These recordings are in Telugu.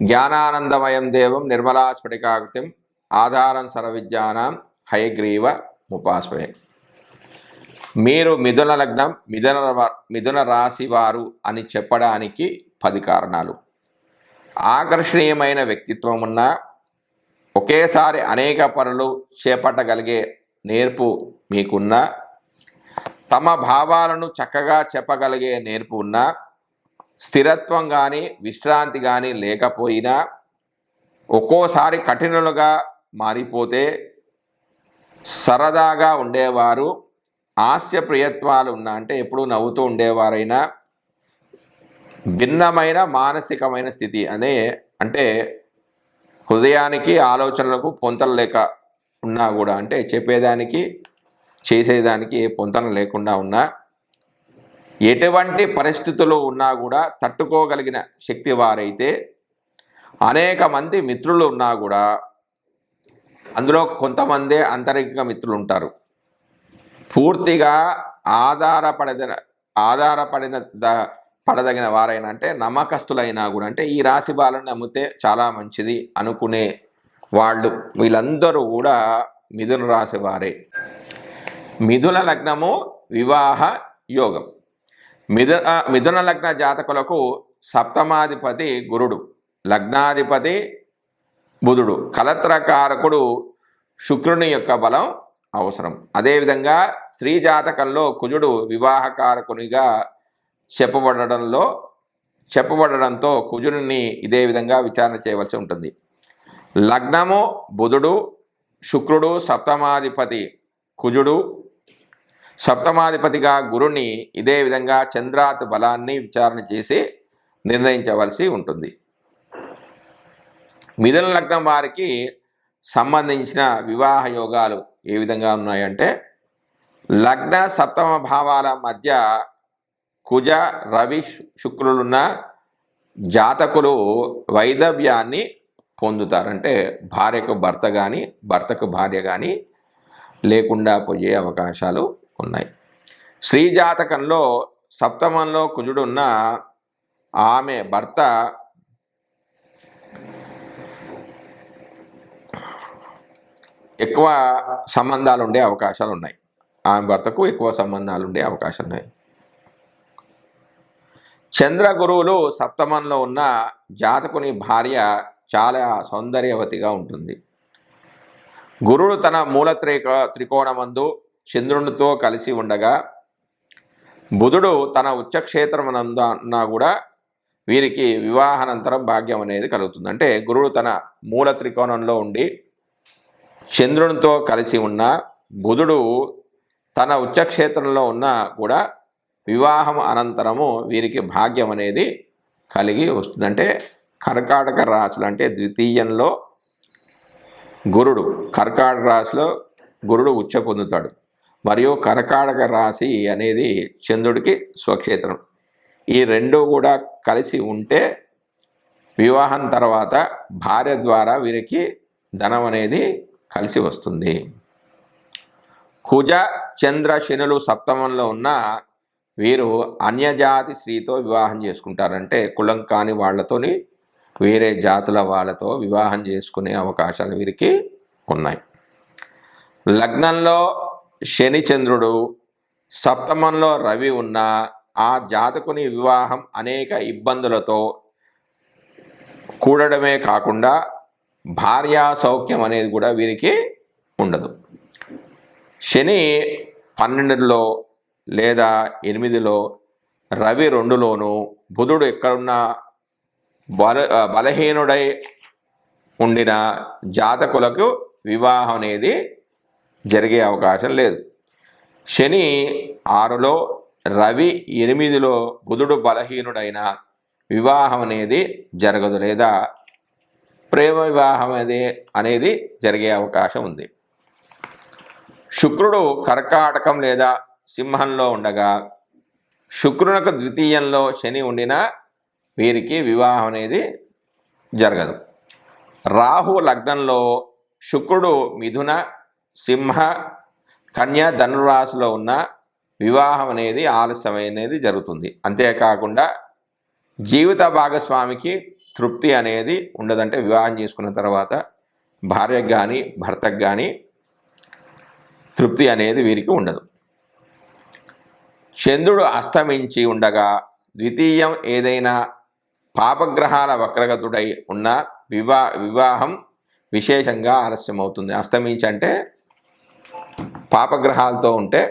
జ్ఞానానందమయం దేవం నిర్మలా స్ఫటికాకృతిం ఆధారం సర్వవిద్యానం హయగ్రీవ ముపాస్మయ మీరు మిథున లగ్నం మిథున వ- మిథున రాశి వారు అని చెప్పడానికి పది కారణాలు. ఆకర్షణీయమైన వ్యక్తిత్వం ఉన్న ఒకేసారి అనేక పనులు చేపట్టగలిగే నేర్పు మీకున్న తమ భావాలను చక్కగా చెప్పగలిగే నేర్పు ఉన్నా స్థిరత్వం కానీ విశ్రాంతి కానీ లేకపోయినా ఒక్కోసారి కఠినలుగా మారిపోతే సరదాగా ఉండేవారు హాస్య ప్రియత్వాలు ఉన్న అంటే ఎప్పుడూ నవ్వుతూ ఉండేవారైనా భిన్నమైన మానసికమైన స్థితి అనే అంటే హృదయానికి ఆలోచనలకు పొంతలు లేక ఉన్నా కూడా అంటే చెప్పేదానికి చేసేదానికి ఏ పొంతన లేకుండా ఉన్నా ఎటువంటి పరిస్థితులు ఉన్నా కూడా తట్టుకోగలిగిన శక్తి వారైతే అనేక మంది మిత్రులు ఉన్నా కూడా అందులో కొంతమందే అంతరిక మిత్రులు ఉంటారు పూర్తిగా ఆధారపడదన ఆధారపడిన ద- పడదగిన వారైనా అంటే నమ్మకస్తులైనా కూడా అంటే ఈ రాశి బాలను నమ్మితే చాలా మంచిది అనుకునే వాళ్ళు వీళ్ళందరూ కూడా మిథున రాశి వారే. మిథున లగ్నము వివాహ యోగం. మిథున మిథున లగ్న జాతకులకు సప్తమాధిపతి గురుడు లగ్నాధిపతి బుధుడు కలత్రకారకుడు శుక్రుని యొక్క బలం అవసరం. అదేవిధంగా స్త్రీ జాతకంలో కుజుడు వివాహకారకునిగా చెప్పబడడంలో చెప్పబడడంతో కుజుడిని ఇదే విధంగా విచారణ చేయవలసి ఉంటుంది. లగ్నము బుధుడు శుక్రుడు సప్తమాధిపతి కుజుడు సప్తమాధిపతిగా గురుని ఇదే విధంగా చంద్రాత్ బలాన్ని విచారణ చేసి నిర్ణయించవలసి ఉంటుంది. మిథున లగ్నం వారికి సంబంధించిన వివాహ యోగాలు ఏ విధంగా ఉన్నాయంటే లగ్న సప్తమ భావాల మధ్య కుజ రవి శుక్రులున్న జాతకులు వైదవ్యాన్ని పొందుతారంటే భార్యకు భర్త కానీ భర్తకు భార్య కానీ లేకుండా పోయే అవకాశాలు ఉన్నాయి. స్త్రీ జాతకంలో సప్తమంలో కుజుడున్న ఆమె భర్త ఎక్కువ సంబంధాలు ఉండే అవకాశాలు ఉన్నాయి. ఆమె భర్తకు ఎక్కువ సంబంధాలు ఉండే అవకాశాలు ఉన్నాయి. చంద్ర గురువులు సప్తమంలో ఉన్న జాతకుని భార్య చాలా సౌందర్యవతిగా ఉంటుంది. గురుడు తన మూల త్రిక త్రికోణమందు చంద్రునితో కలిసి ఉండగా బుధుడు తన ఉచ్చక్షేత్రమునందున్నా కూడా వీరికి వివాహానంతరం భాగ్యం అనేది కలుగుతుంది. అంటే గురుడు తన మూల త్రికోణంలో ఉండి చంద్రునితో కలిసి ఉన్న బుధుడు తన ఉచ్చక్షేత్రంలో ఉన్నా కూడా వివాహం అనంతరము వీరికి భాగ్యం అనేది కలిగి వస్తుంది. అంటే కర్కాటక రాశులు అంటే ద్వితీయంలో గురుడు కర్కాటక రాశిలో గురుడు ఉచ్చ పొందుతాడు. మరియు కర్కాటక రాశి అనేది చంద్రుడికి స్వక్షేత్రం. ఈ రెండు కూడా కలిసి ఉంటే వివాహం తర్వాత భార్య ద్వారా వీరికి ధనం అనేది కలిసి వస్తుంది. కుజ చంద్ర శనులు సప్తమంలో ఉన్న వీరు అన్యజాతి స్త్రీతో వివాహం చేసుకుంటారంటే కులం కాని వాళ్ళతోని వేరే జాతుల వాళ్ళతో వివాహం చేసుకునే అవకాశాలు వీరికి ఉన్నాయి. లగ్నంలో శని చంద్రుడు సప్తమంలో రవి ఉన్న ఆ జాతకుని వివాహం అనేక ఇబ్బందులతో కూడడమే కాకుండా భార్యా సౌఖ్యం అనేది కూడా వీరికి ఉండదు. శని పన్నెండులో లేదా ఎనిమిదిలో రవి రెండులోను బుధుడు ఎక్కడున్నా బల బలహీనుడై ఉండిన జాతకులకు వివాహం అనేది జరిగే అవకాశం లేదు. శని ఆరులో రవి ఎనిమిదిలో బుధుడు బలహీనుడైన వివాహం అనేది జరగదు లేదా? ప్రేమ వివాహం అనేది అనేది జరిగే అవకాశం ఉంది. శుక్రుడు కర్కాటకం లేదా సింహంలో ఉండగా శుక్రునకు ద్వితీయంలో శని ఉండినా వీరికి వివాహం అనేది జరగదు. రాహు లగ్నంలో శుక్రుడు మిథున సింహ కన్య ధనురాశిలో ఉన్న వివాహం అనేది ఆలస్యమైనది జరుగుతుంది. అంతేకాకుండా జీవిత భాగస్వామికి తృప్తి అనేది ఉండదంటే వివాహం చేసుకున్న తర్వాత భార్యకు కానీ భర్తకు కానీ తృప్తి అనేది వీరికి ఉండదు. చంద్రుడు అస్తమించి ఉండగా ద్వితీయం ఏదైనా పాపగ్రహాల వక్రగతుడై ఉన్న వివా వివాహం విశేషంగా ఆలస్యమవుతుంది. అస్తమించి అంటే పాపగ్రహాలతో ఉంటే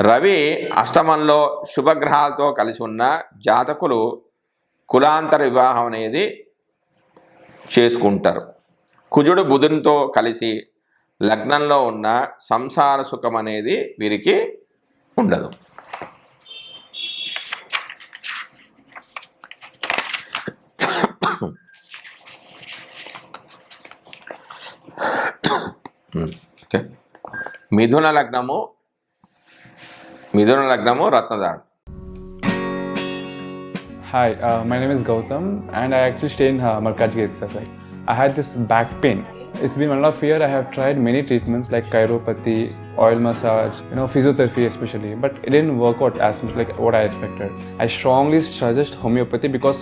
రవి అష్టమంలో శుభగ్రహాలతో కలిసి ఉన్న జాతకులు కులాంతర వివాహం అనేది చేసుకుంటారు. కుజుడు బుధునితో కలిసి లగ్నంలో ఉన్న సంసార సుఖం అనేది వీరికి ఉండదు. ఓకే. మిథున లగ్నము మిథున లగ్నము రత్నదాడు Hi, uh, my name is Gautam, and I actually stay in uh, Malkajgiri itself. Like, I had this back pain. It's been one of year. I have tried many treatments like chiropathy, oil massage you know, physiotherapy especially. But it didn't work out as much like what I expected. I strongly suggest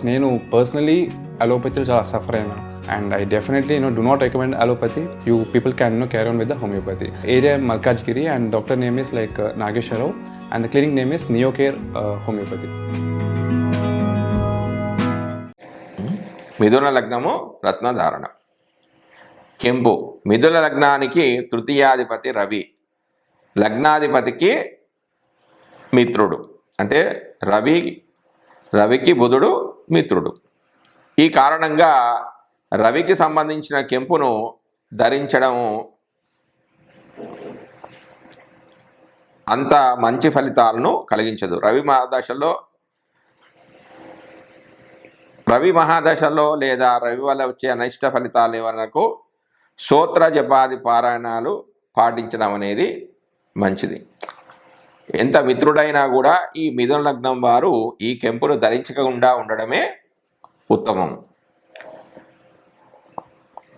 నేను పర్సనలీ అలోపతిలో చాలా సఫర్ అయినా and I definitely no do not recommend allopathy you people can no carry on with the homeopathy area Malkajgiri and doctor name is like Nageswararao and the clinic name is Neocare homeopathy మిథున లగ్నము రత్నధారణ కెంపు మిథున లగ్నానికి తృతీయాధిపతి రవి లగ్నాధిపతికి మిత్రుడు. అంటే రవి రవికి బుధుడు మిత్రుడు. ఈ కారణంగా రవికి సంబంధించిన కెంపును ధరించడం అంత మంచి ఫలితాలను కలిగించదు. రవి మహాదశలో రవి మహాదశలో లేదా రవి వల్ల వచ్చే అనిష్ట ఫలితాలు వరకు సూత్ర జపాది పారాయణాలు పాటించడం అనేది మంచిది. ఎంత మిత్రుడైనా కూడా ఈ మిథున లగ్నం వారు ఈ కెంపును ధరించకుండా ఉండడమే ఉత్తమం.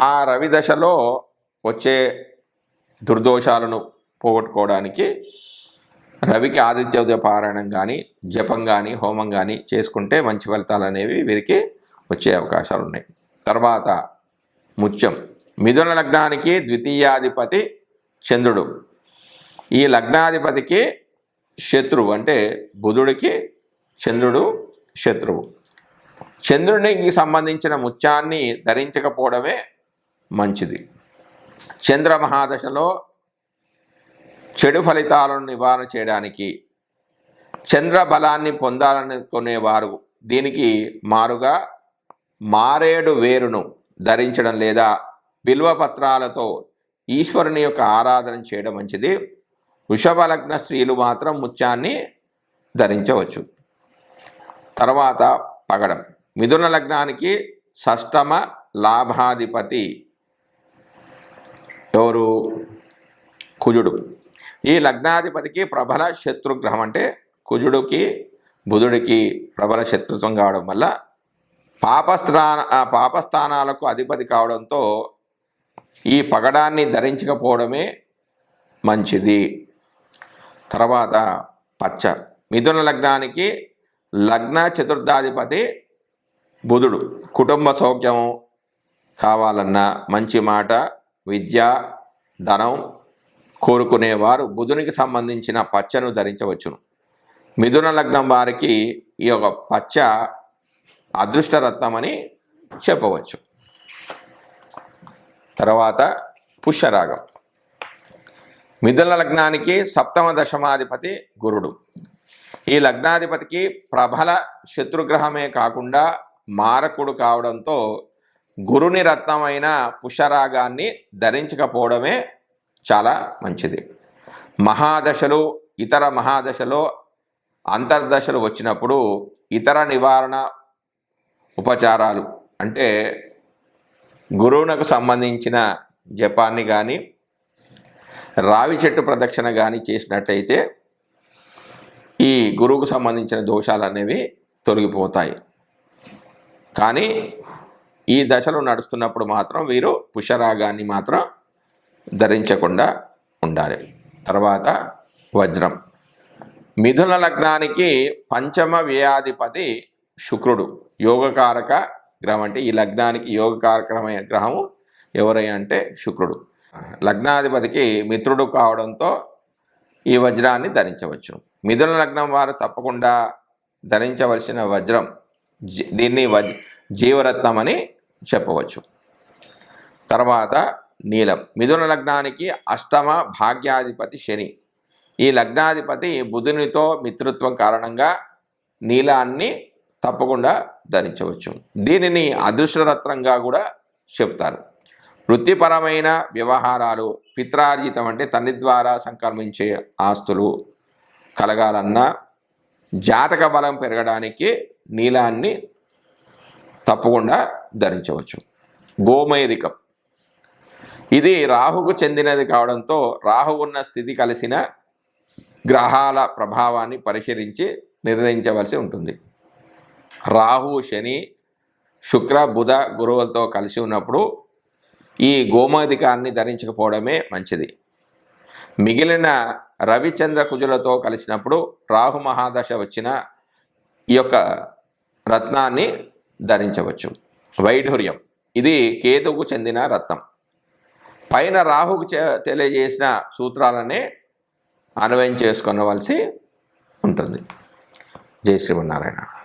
ఆ రవి దశలో వచ్చే దుర్దోషాలను పోగొట్టుకోవడానికి రవికి ఆదిత్య పారాయణం కానీ జపం కానీ హోమం కానీ చేసుకుంటే మంచి ఫలితాలు అనేవి వీరికి వచ్చే అవకాశాలు ఉన్నాయి. తర్వాత ముత్యం. మిథున లగ్నానికి ద్వితీయాధిపతి చంద్రుడు. ఈ లగ్నాధిపతికి శత్రువు అంటే బుధుడికి చంద్రుడు శత్రువు. చంద్రునికి సంబంధించిన ముత్యాన్ని ధరించకపోవడమే మంచిది. చంద్ర మహాదశలో చెడు ఫలితాలను నివారణ చేయడానికి చంద్ర బలాన్ని పొందాలనుకునేవారు దీనికి మారుగా మారేడు వేరును ధరించడం లేదా బిల్వ పత్రాలతో ఈశ్వరుని యొక్క ఆరాధన చేయడం మంచిది. వృషభ లగ్న స్త్రీలు మాత్రం ముత్యాన్ని ధరించవచ్చు. తర్వాత పగడం. మిథున లగ్నానికి షష్టమ లాభాధిపతి ఎవరు? కుజుడు. ఈ లగ్నాధిపతికి ప్రబల శత్రుగ్రహం అంటే కుజుడికి బుధుడికి ప్రబల శత్రుత్వం కావడం వల్ల పాపస్థాన పాపస్థానాలకు అధిపతి కావడంతో ఈ పగడాన్ని ధరించకపోవడమే మంచిది. తర్వాత పచ్చ. మిథున లగ్నానికి లగ్న చతుర్థాధిపతి బుధుడు. కుటుంబ సౌఖ్యం కావాలన్నా మంచి మాట విద్య ధనం కోరుకునేవారు బుధునికి సంబంధించిన పచ్చను ధరించవచ్చును. మిథున లగ్నం వారికి ఈ యొక్క పచ్చ అదృష్టరత్నం అని చెప్పవచ్చు. తర్వాత పుష్యరాగం. మిథున లగ్నానికి సప్తమ దశమాధిపతి గురుడు. ఈ లగ్నాధిపతికి ప్రబల శత్రుగ్రహమే కాకుండా మారకుడు కావడంతో గురుని రత్నమైన పుష్యరాగాన్ని ధరించకపోవడమే చాలా మంచిది. మహాదశలు ఇతర మహాదశలో అంతర్దశలు వచ్చినప్పుడు ఇతర నివారణ ఉపచారాలు అంటే గురువునకు సంబంధించిన జపాన్ని కానీ రావి చెట్టు ప్రదక్షిణ కానీ చేసినట్టయితే ఈ గురువుకు సంబంధించిన దోషాలు అనేవి తొలగిపోతాయి. కానీ ఈ దశలో నడుస్తున్నప్పుడు మాత్రం వీరు పుష్యరాగాన్ని మాత్రం ధరించకుండా ఉండాలి. తర్వాత వజ్రం. మిథున లగ్నానికి పంచమ వ్యయాధిపతి శుక్రుడు. యోగకారక గ్రహం అంటే ఈ లగ్నానికి యోగకారకమైన గ్రహము ఎవరై అంటే శుక్రుడు. లగ్నాధిపతికి మిత్రుడు కావడంతో ఈ వజ్రాన్ని ధరించవచ్చు. మిథున లగ్నం వారు తప్పకుండా ధరించవలసిన వజ్రం జీ- దీన్ని వజ్ జీవరత్నం అని చెప్పవచ్చు. తర్వాత నీలం. మిథున లగ్నానికి అష్టమ భాగ్యాధిపతి శని. ఈ లగ్నాధిపతి బుధునితో మిత్రత్వం కారణంగా నీలాన్ని తప్పకుండా ధరించవచ్చు. దీనిని అదృష్టరత్నంగా కూడా చెప్తారు. వృత్తిపరమైన వ్యవహారాలు పిత్రార్జితం అంటే తండ్రి ద్వారా సంక్రమించే ఆస్తులు కలగాలన్నా జాతక బలం పెరగడానికి నీలాన్ని తప్పకుండా ధరించవచ్చు. గోమేదికం ఇది రాహుకు చెందినది కావడంతో రాహు ఉన్న స్థితి కలిసిన గ్రహాల ప్రభావాన్ని పరిశీలించి నిర్ణయించవలసి ఉంటుంది. రాహు శని శుక్ర బుధ గురువులతో కలిసి ఉన్నప్పుడు ఈ గోమాధికాన్ని ధరించకపోవడమే మంచిది. మిగిలిన రవిచంద్ర కుజులతో కలిసినప్పుడు రాహు మహాదశ వచ్చిన ఈ యొక్క రత్నాన్ని ధరించవచ్చు. వైఢూర్యం. ఇది కేతువుకు చెందిన రత్నం. పైన రాహుకు తెలియజేసిన సూత్రాలనే అన్వయం చేసుకోవలసి ఉంటుంది. జై శ్రీమన్నారాయణ.